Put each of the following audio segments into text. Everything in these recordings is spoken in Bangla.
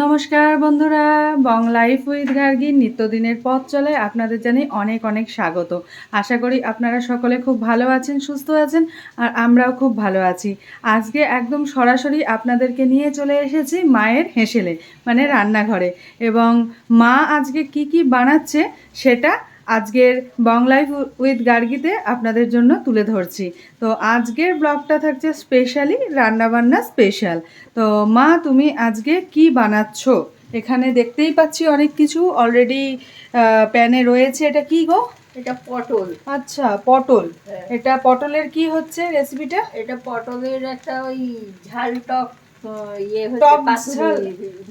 নমস্কার বন্ধুরা, বং লাইফ উইথ গার্গির নিত্যদিনের পথ চলে আপনাদের জানি অনেক অনেক স্বাগত। আশা করি আপনারা সকলে খুব ভালো আছেন, সুস্থ আছেন, আর আমরাও খুব ভালো আছি। আজকে একদম সরাসরি আপনাদেরকে নিয়ে চলে এসেছি মায়ের হেসেলে মানে রান্নাঘরে। এবং মা আজকে কি কি বানাচ্ছে সেটা আজকের বং লাইফ উইথ গার্গিতে আপনাদের জন্য তুলে ধরছি। তো আজকের ব্লগটা থাকছে স্পেশালি রান্নাবান্না স্পেশাল। তো মা তুমি আজকে কি বানাচ্ছ? এখানে দেখতেই পাচ্ছি অনেক কিছু অলরেডি প্যানে রয়েছে। এটা কি গো? এটা পটল। আচ্ছা পটল। হ্যাঁ। এটা পটলের কি হচ্ছে রেসিপিটা এটা পটলের একটা ওই ঝাল টক টক হচ্ছে ঝাল,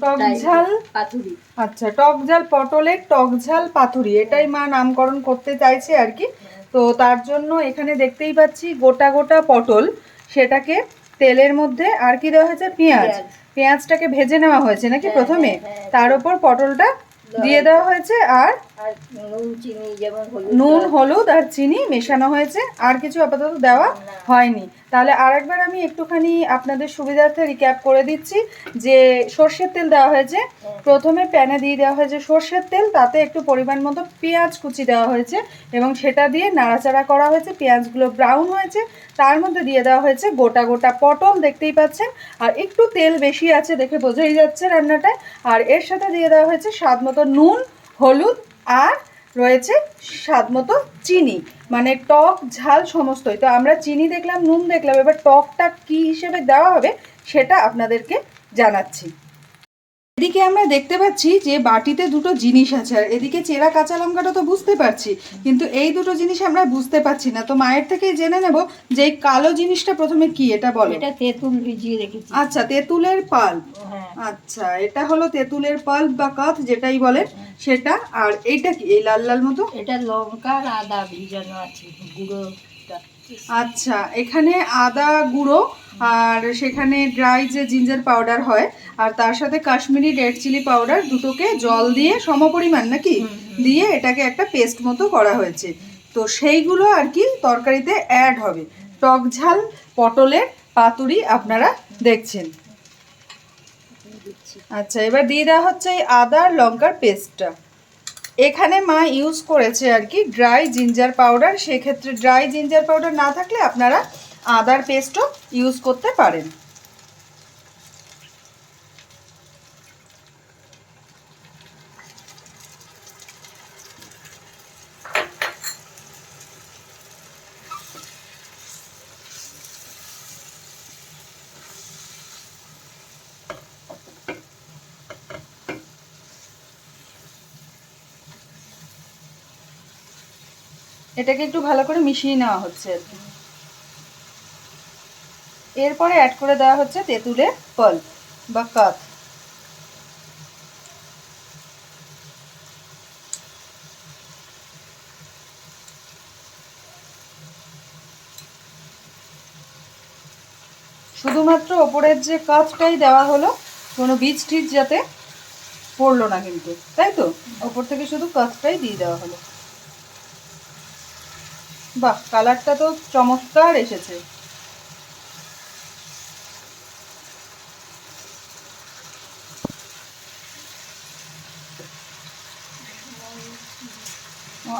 পাতুরি টক ঝাল? পাতুরি আচ্ছা টক ঝাল পটলের টক ঝাল পাথুরি এটাই মা নামকরণ করতে চাইছে আর কি। তো তার জন্য এখানে দেখতেই পাচ্ছি গোটা গোটা পটল সেটাকে তেলের মধ্যে আর কি দেওয়া হয়েছে? পেঁয়াজ। পেঁয়াজ। পেঁয়াজটাকে ভেজে নেওয়া হয়েছে নাকি হ্যাঁ, প্রথমে? হ্যাঁ, হ্যাঁ। তার উপর পটলটা দিয়ে দেওয়া হয়েছে আর আর নুন চিনি যেমন হলুদ নুন হলুদ আর চিনি মেশানো হয়েছে আর কিছু আপাতত দেওয়া হয়নি। তাহলে আরেকবার আমি একটুখানি আপনাদের সুবিধার্থে রিক্যাপ করে দিচ্ছি যে সর্ষের তেল দেওয়া হয়েছে। প্রথমে প্যানে দিয়ে দেওয়া হয়েছে সর্ষের তেল তাতে একটু পরিমাণ মতো পেঁয়াজ কুচি দেওয়া হয়েছে এবং সেটা দিয়ে নাড়াচাড়া করা হয়েছে। পেঁয়াজগুলো ব্রাউন হয়েছে তার মধ্যে দিয়ে দেওয়া হয়েছে গোটা গোটা পটল দেখতেই পাচ্ছেন। আর একটু তেল বেশি আছে দেখে বোঝাই যাচ্ছে রান্নাটায়। আর এর সাথে দিয়ে দেওয়া হয়েছে স্বাদ মতো নুন হলুদ আর রয়েছে স্বাদ মতো চিনি। মানে টক, ঝাল সমস্তই। তো আমরা চিনি দেখলাম, নুন দেখলাম, এবার টকটা কি হিসেবে দেওয়া হবে সেটা আপনাদেরকে জানাচ্ছি। এদিকে আমরা দেখতে পাচ্ছি যে বাটিতে দুটো জিনিস আছে আর এদিকে চেরা কাঁচা লঙ্কাটা তো বুঝতে পারছি কিন্তু এই দুটো জিনিস আমরা বুঝতে পারছি না। তো মায়ের থেকে জেনে নেব যে এই কালো জিনিসটা প্রথমে কি এটা বলো। এটা তেঁতুল ভিজিয়ে রেখেছি। আচ্ছা তেঁতুলের পাল্প হ্যাঁ। আচ্ছা এটা হলো তেঁতুলের পাল্প বা কাঠ যেটাই বলেন সেটা। আর এইটা কি এই লাল লাল মতো? এটা লঙ্কা আর আদা ভিজানো আছে গুঁড়োটা। আচ্ছা এখানে আদা গুঁড়ো আর সেখানে ড্রাই যে জিঞ্জার পাউডার হয় আর তার সাথে কাশ্মীরি রেড চিলি পাউডার দুটোকে জল দিয়ে সমপরিমাণ নাকি দিয়ে এটাকে একটা পেস্ট মতো করা হয়েছে। তো সেইগুলো আর কি তরকারিতে অ্যাড হবে। টক ঝাল পটলের পাতুরি আপনারা দেখছেন। আচ্ছা এবার দিয়ে দেওয়া হচ্ছে এই আদা আর লঙ্কার পেস্টটা এখানে মা ইউজ করেছে আর কি ড্রাই জিঞ্জার পাউডার সেক্ষেত্রে ড্রাই জিঞ্জার পাউডার না থাকলে আপনারা আদার পেস্টও ইউজ করতে পারেন। এটাকে একটু ভালো করে মিশিয়ে নেওয়া হচ্ছে আর কি। এরপরে অ্যাড করে দেওয়া হচ্ছে তেঁতুলের পল্প বা কাত শুধুমাত্র ওপরের যে কাতটাই দেওয়া হলো, কোনো বীজ টিজ যাতে পড়ল না কিন্তু, তাই তো? ওপর থেকে শুধু কাতটাই দিয়ে দেওয়া হলো। বাহ কালারটা তো চমৎকার এসেছে।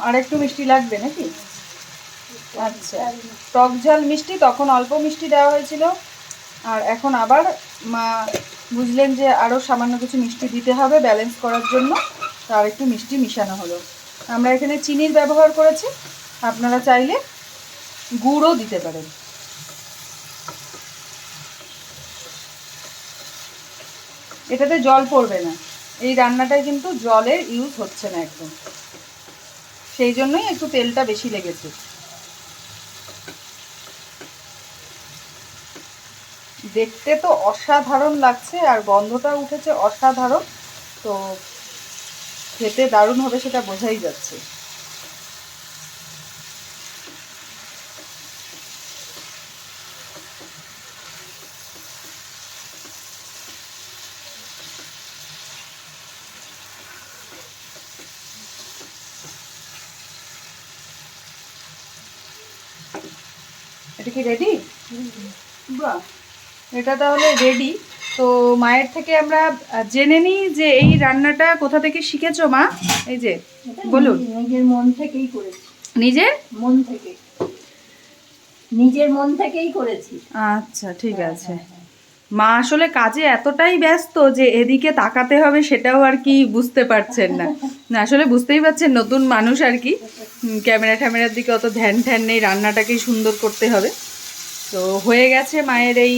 আর একটু মিষ্টি লাগবে নাকি? আচ্ছা টক ঝাল মিষ্টি, তখন অল্প মিষ্টি দেওয়া হয়েছিল। আর এখন আবার মা বুঝলেন যে আরও সামান্য কিছু মিষ্টি দিতে হবে ব্যালেন্স করার জন্য, তো আর একটু মিষ্টি মিশানো হলো। আমরা এখানে চিনির ব্যবহার করেছি, আপনারা চাইলে গুড়ও দিতে পারেন। এটাতে জল পড়বে না। এই রান্নাটায় কিন্তু জলের ইউজ হচ্ছে না একদম। সেই জন্যই একটু তেলটা বেশি লেগেছে। দেখতে তো অসাধারণ লাগছে আর গন্ধটা উঠেছে অসাধারণ, তো খেতে দারুণ হবে সেটা বোঝাই যাচ্ছে। এটা কি রেডি বাহ এটা তাহলে রেডি তো মায়ের থেকে আমরা জেনে নিই যে এই রান্নাটা কোথা থেকে শিখেছো মা? এই যে বলুন। নিজের মন থেকেই করেছি। নিজের? মন থেকে। নিজের মন থেকেই করেছি। আচ্ছা ঠিক আছে। মা আসলে কাজে এতটাই ব্যস্ত যে এদিকে তাকাতে হবে সেটাও আর কি বুঝতে পারছেন না। আসলে বুঝতেই পারছেন নতুন মানুষ আর কি। ক্যামেরা ট্যামেরার দিকে অত ধ্যান ঠ্যান নেই, রান্নাটাকেই সুন্দর করতে হবে। তো হয়ে গেছে মায়ের এই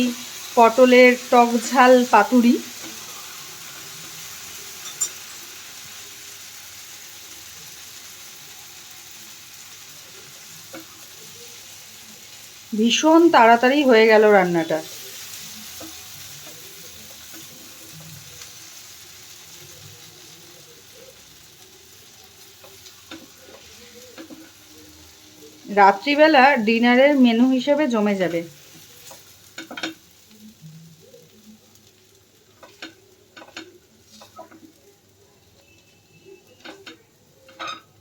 পটলের টক ঝাল পাতুরি। ভীষণ তাড়াতাড়ি হয়ে গেল রান্নাটা। রাত্রিবেলা ডিনারের মেনু হিসেবে জমে যাবে।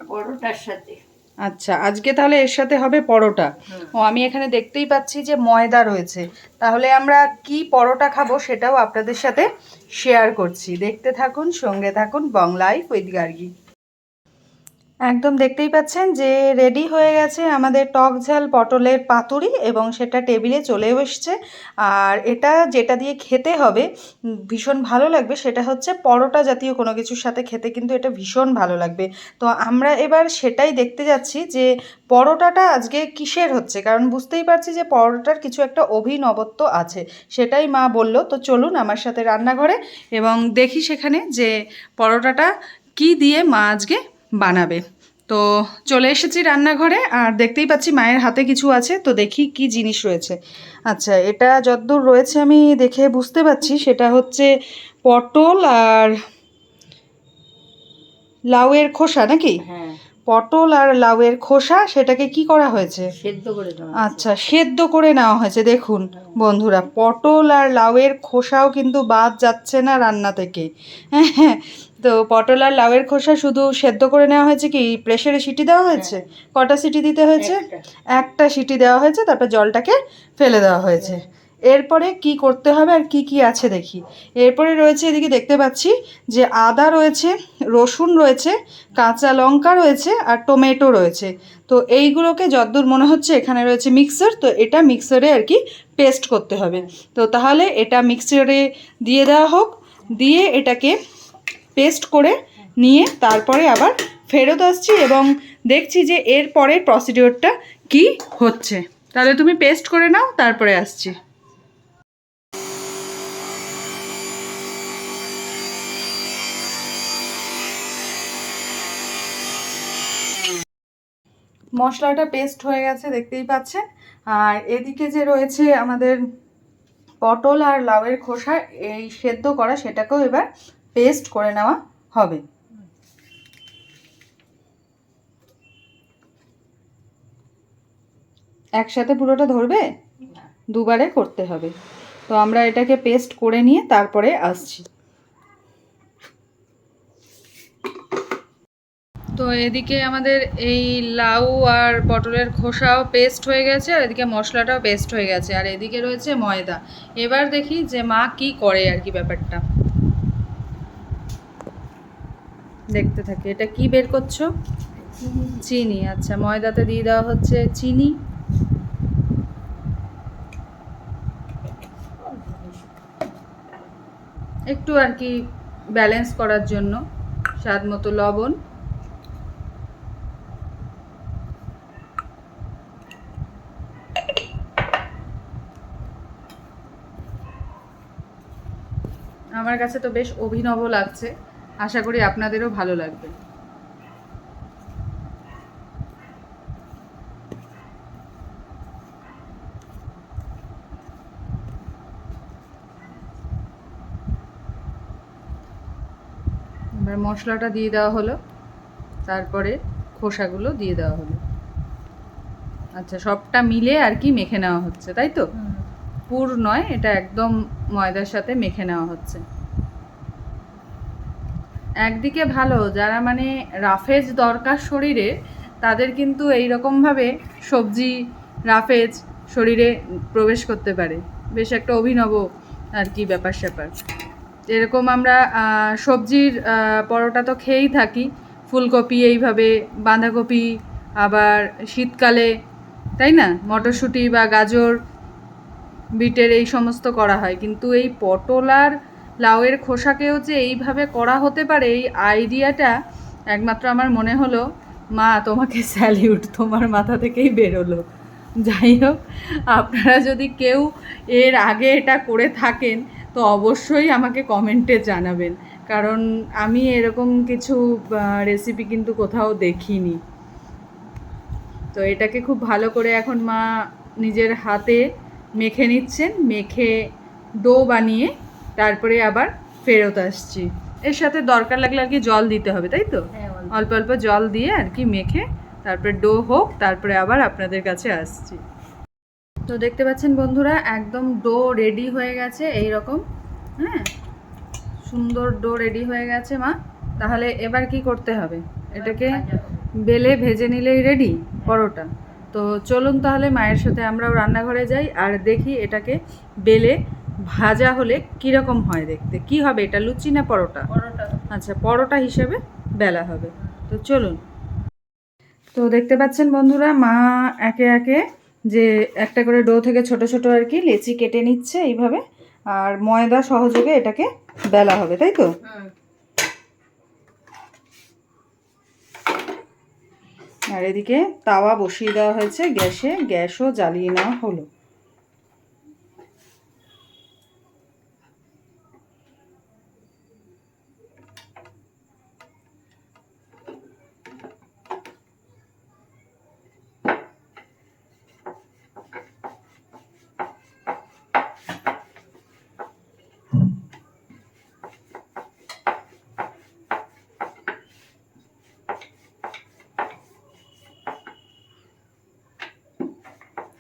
পরোটার সাথে। আচ্ছা আজকে তাহলে এর সাথে হবে পরোটা। ও আমি এখানে দেখতেই পাচ্ছি যে ময়দা রয়েছে। তাহলে আমরা কি পরোটা খাব সেটাও আপনাদের সাথে শেয়ার করছি। দেখতে থাকুন সঙ্গে থাকুন বং লাইফ উইথ গার্গি একদম দেখতেই পাচ্ছেন যে রেডি হয়ে গেছে আমাদের টক ঝাল পটলের পাতুরি এবং সেটা টেবিলে চলেও এসছে। আর এটা যেটা দিয়ে খেতে হবে ভীষণ ভালো লাগবে, সেটা হচ্ছে পরোটা জাতীয় কোনো কিছুর সাথে খেতে কিন্তু এটা ভীষণ ভালো লাগবে। তো আমরা এবার সেটাই দেখতে যাচ্ছি যে পরোটাটা আজকে কিসের হচ্ছে? কারণ বুঝতেই পারছি যে পরোটার কিছু একটা অভিনবত্ব আছে, সেটাই মা বলল। তো চলুন আমার সাথে রান্নাঘরে এবং দেখি সেখানে যে পরোটাটা কি দিয়ে মা আজকে বানাবে। তো চলে এসেছি রান্নাঘরে আর দেখতেই পাচ্ছি মায়ের হাতে কিছু আছে তো দেখি কি জিনিস রয়েছে। আচ্ছা এটা যতদূর রয়েছে আমি দেখে বুঝতে পারছি সেটা হচ্ছে পটল আর লাউয়ের খোসা নাকি? হ্যাঁ। পটল আর লাউয়ের খোসা সেটাকে কি করা হয়েছে? সেদ্ধ করে আচ্ছা সেদ্ধ করে নেওয়া হয়েছে দেখুন বন্ধুরা পটল আর লাউয়ের খোসাও কিন্তু বাদ যাচ্ছে না রান্না থেকে। হ্যাঁ তো পটল আর লাউয়ের খোসা শুধু সেদ্ধ করে নেওয়া হয়েছে কি প্রেশারে সিটি দেওয়া হয়েছে? কটা সিটি দিতে হয়েছে? একটা। একটা সিটি দেওয়া হয়েছে তারপর জলটাকে ফেলে দেওয়া হয়েছে। এরপরে কি করতে হবে আর কি কি আছে দেখি। এরপরে রয়েছে এদিকে দেখতে পাচ্ছি যে আদা রয়েছে রসুন রয়েছে কাঁচা লঙ্কা রয়েছে আর টমেটো রয়েছে। তো এইগুলোকে যদ্দূর মনে হচ্ছে এখানে রয়েছে মিক্সার তো এটা মিক্সারে আর কি পেস্ট করতে হবে। তো তাহলে এটা মিক্সারে দিয়ে দেওয়া হোক দিয়ে এটাকে পেস্ট করে নিয়ে তারপরে আবার ফেরত আসছি এবং দেখছি যে এর পরের প্রসিডিওরটা কি হচ্ছে। তাহলে তুমি পেস্ট করে নাও, তারপরে আসছি। মশলাটা পেস্ট হয়ে গেছে, দেখতেই পাচ্ছেন। আর এদিকে যে রয়েছে আমাদের পটল আর লাউয়ের খোসা, এই সেদ্ধ করা, সেটাকেও এবার পেস্ট করে নেওয়া হবে। একসাথে পুরোটা ধরবে? দুবারে করতে হবে। তো আমরা এটাকে পেস্ট করে নিয়ে তারপরে আসছি। তো এদিকে আমাদের এই লাউ আর পটলের খোসাও পেস্ট হয়ে গেছে আর এদিকে মশলাটাও পেস্ট হয়ে গেছে আর এদিকে রয়েছে ময়দা। এবার দেখি যে মা কি করে আর কি ব্যাপারটা। দেখতে থাকি। এটা কি বের করছ? চিনি। আচ্ছা ময়দাতে দিয়ে দেওয়া হচ্ছে চিনি। একটু আর কি ব্যালেন্স করার জন্য, স্বাদ মতো লবণ। আমার কাছে তো বেশ অভিনব লাগছে। আশা করি আপনাদেরও ভালো লাগবে। এবার মশলাটা দিয়ে দেওয়া হলো তারপরে খোসাগুলো দিয়ে দেওয়া হলো। আচ্ছা সবটা মিলে আর কি মেখে নেওয়া হচ্ছে তাই তো? পুর নয় এটা একদম ময়দার সাথে মেখে নেওয়া হচ্ছে। একদিকে ভালো, যারা মানে রাফেজ দরকার শরীরে, তাদের কিন্তু এই রকমভাবে সবজি, রাফেজ শরীরে প্রবেশ করতে পারে। বেশ একটা অভিনব আর কি ব্যাপার স্যাপার। এরকম আমরা সবজির পরোটা তো খেয়েই থাকি। ফুলকপি এইভাবে, বাঁধাকপি, আবার শীতকালে, তাই না? মটরশুঁটি বা গাজর, বিটের এই সমস্ত করা হয়। কিন্তু এই পটল আর লাউয়ের খোসাকেও যে এইভাবে করা হতে পারে, এই আইডিয়াটা একমাত্র আমার মনে হলো, মা, তোমাকে স্যালিউট তোমার মাথা থেকেই বেরোলো। যাই হোক, আপনারা যদি কেউ এর আগে এটা করে থাকেন, তো অবশ্যই আমাকে কমেন্টে জানাবেন। কারণ আমি এরকম কিছু রেসিপি কিন্তু কোথাও দেখিনি। তো এটাকে খুব ভালো করে এখন মা নিজের হাতে মেখে নিচ্ছেন। মেখে ডো বানিয়ে তারপরে আবার ফেরত আসছি। এর সাথে দরকার লাগলে আর কি জল দিতে হবে তাই তো? হ্যাঁ অল্প। অল্প অল্প জল দিয়ে আর কি মেখে তারপরে ডো হোক তারপরে আবার আপনাদের কাছে আসছি। তো দেখতে পাচ্ছেন বন্ধুরা একদম ডো রেডি হয়ে গেছে এই রকম হ্যাঁ সুন্দর ডো রেডি হয়ে গেছে মা। তাহলে এবার কি করতে হবে? এটাকে বেলে ভেজে নিলেই রেডি পরোটা। তো চলুন তাহলে মায়ের সাথে আমরাও রান্নাঘরে যাই আর দেখি এটাকে বেলে ভাজা হলে কীরকম হয় দেখতে? কি হবে এটা লুচি না পরোটা? পরোটা। আচ্ছা পরোটা হিসেবে বেলা হবে। তো চলুন। তো দেখতে পাচ্ছেন বন্ধুরা মা একে একে যে একটা করে ডো থেকে ছোট ছোট আর কি লেচি কেটে নিচ্ছে এইভাবে আর ময়দা সহযোগে এটাকে বেলা হবে তাই তো? আর এদিকে তাওয়া বসিয়ে দেওয়া হয়েছে গ্যাসে গ্যাসও জ্বালিয়ে নেওয়া হলো।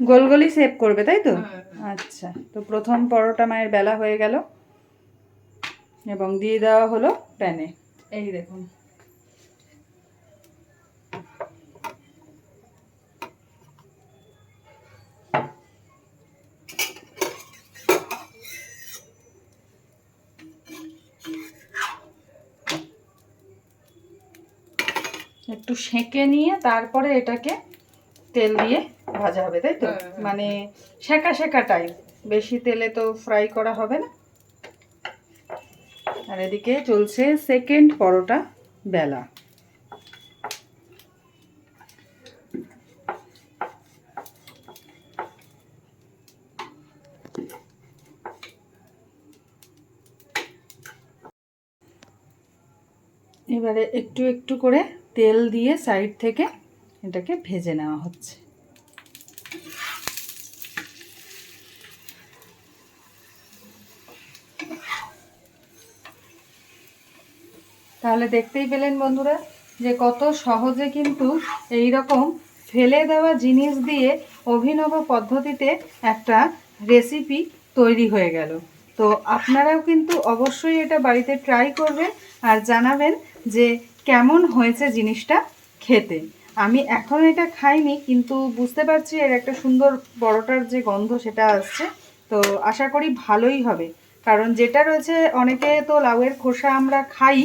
গোল গোলই সেভ করবে তাই তো? হুম, হুম। আচ্ছা তো প্রথম পরোটা মায়ের বেলা হয়ে গেল। এবং দিয়ে দেওয়া হলো প্যানে। এই দেখুন। একটু সেঁকে নিয়ে তারপরে এটাকে তেল দিয়ে ভাজা হবে তাই তো? হুম, হুম। মানে সেকা সেকা টাইপ বেশি তেলে তো ফ্রাই করা হবে না। আর এদিকে চলছে সেকেন্ড পরোটা বেলা। এবারে একটু একটু করে তেল দিয়ে সাইড থেকে এটাকে ভেজে নেওয়া হচ্ছে। তাহলে দেখতেই পেলেন বন্ধুরা যে কত সহজে কিন্তু এই রকম ফেলে দেওয়া জিনিস দিয়ে অভিনব পদ্ধতিতে একটা রেসিপি তৈরি হয়ে গেল। তো আপনারাও কিন্তু অবশ্যই এটা বাড়িতে ট্রাই করবেন আর জানাবেন যে কেমন হয়েছে জিনিসটা খেতে। আমি এখন এটা খাইনি, কিন্তু বুঝতে পারছি এর একটা সুন্দর বড়টার যে গন্ধ সেটা আসছে। তো আশা করি ভালোই হবে। কারণ যেটা রয়েছে, অনেকে তো লাউয়ের খোসা আমরা খাই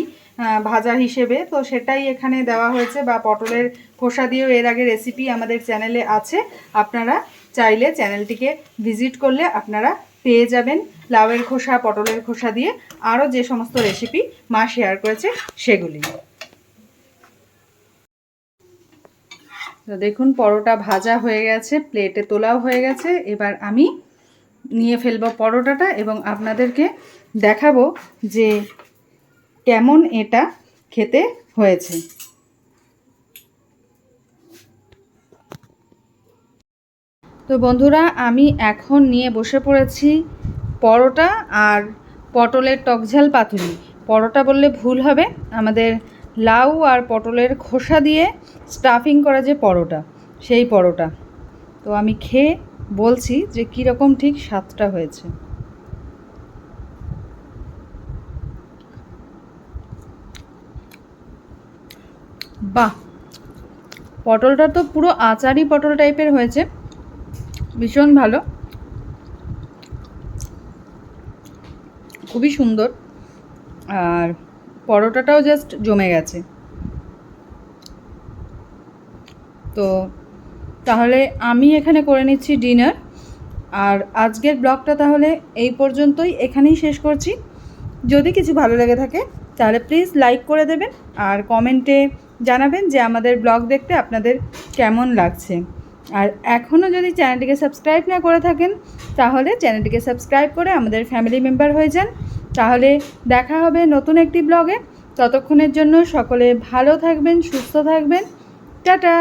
ভাজা হিসেবে। তো সেটাই এখানে দেওয়া হয়েছে বা পটলের খোসা দিয়েও এর আগে রেসিপি আমাদের চ্যানেলে আছে। আপনারা চাইলে চ্যানেলটিকে ভিজিট করলে আপনারা পেয়ে যাবেন লাউয়ের খোসা, পটলের খোসা দিয়ে। আরও যে সমস্ত রেসিপি মা শেয়ার করেছে, সেগুলি। তো দেখুন, পরোটা ভাজা হয়ে গেছে প্লেটে তোলাও হয়ে গেছে। এবার আমি নিয়ে ফেলব পরোটাটা এবং আপনাদেরকে দেখাবো যে কেমন এটা খেতে হয়েছে। তো বন্ধুরা, আমি এখন নিয়ে বসে পড়েছি পরোটা আর পটলের টকঝাল পাতুরি। পরোটা বললে ভুল হবে, আমাদের লাউ আর পটলের খোসা দিয়ে স্টাফিং করা যে পরোটা, সেই পরোটা। তো আমি খেয়ে বলছি যে কীরকম ঠিক স্বাদটা হয়েছে। বাহ! পটলটা তো পুরো আচারি পটল টাইপের হয়েছে। ভীষণ ভালো। খুবই সুন্দর। আর পরোটাটাও জাস্ট জমে গেছে। তো তাহলে আমি এখানে করে নিচ্ছি ডিনার আর আজকের ব্লগটা তাহলে এই পর্যন্তই, এখানেই শেষ করছি। যদি কিছু ভালো লেগে থাকে, তাহলে প্লিজ লাইক করে দেবেন আর কমেন্টে জানাবেন যে আমাদের ব্লগ দেখতে আপনাদের কেমন লাগছে। আর এখনও যদি চ্যানেলটিকে সাবস্ক্রাইব না করে থাকেন, তাহলে চ্যানেলটিকে সাবস্ক্রাইব করে আমাদের ফ্যামিলি মেম্বার হয়ে যান। তাহলে দেখা হবে নতুন একটি ব্লগে। ততক্ষণের জন্য সকলে ভালো থাকবেন সুস্থ থাকবেন। টাটা!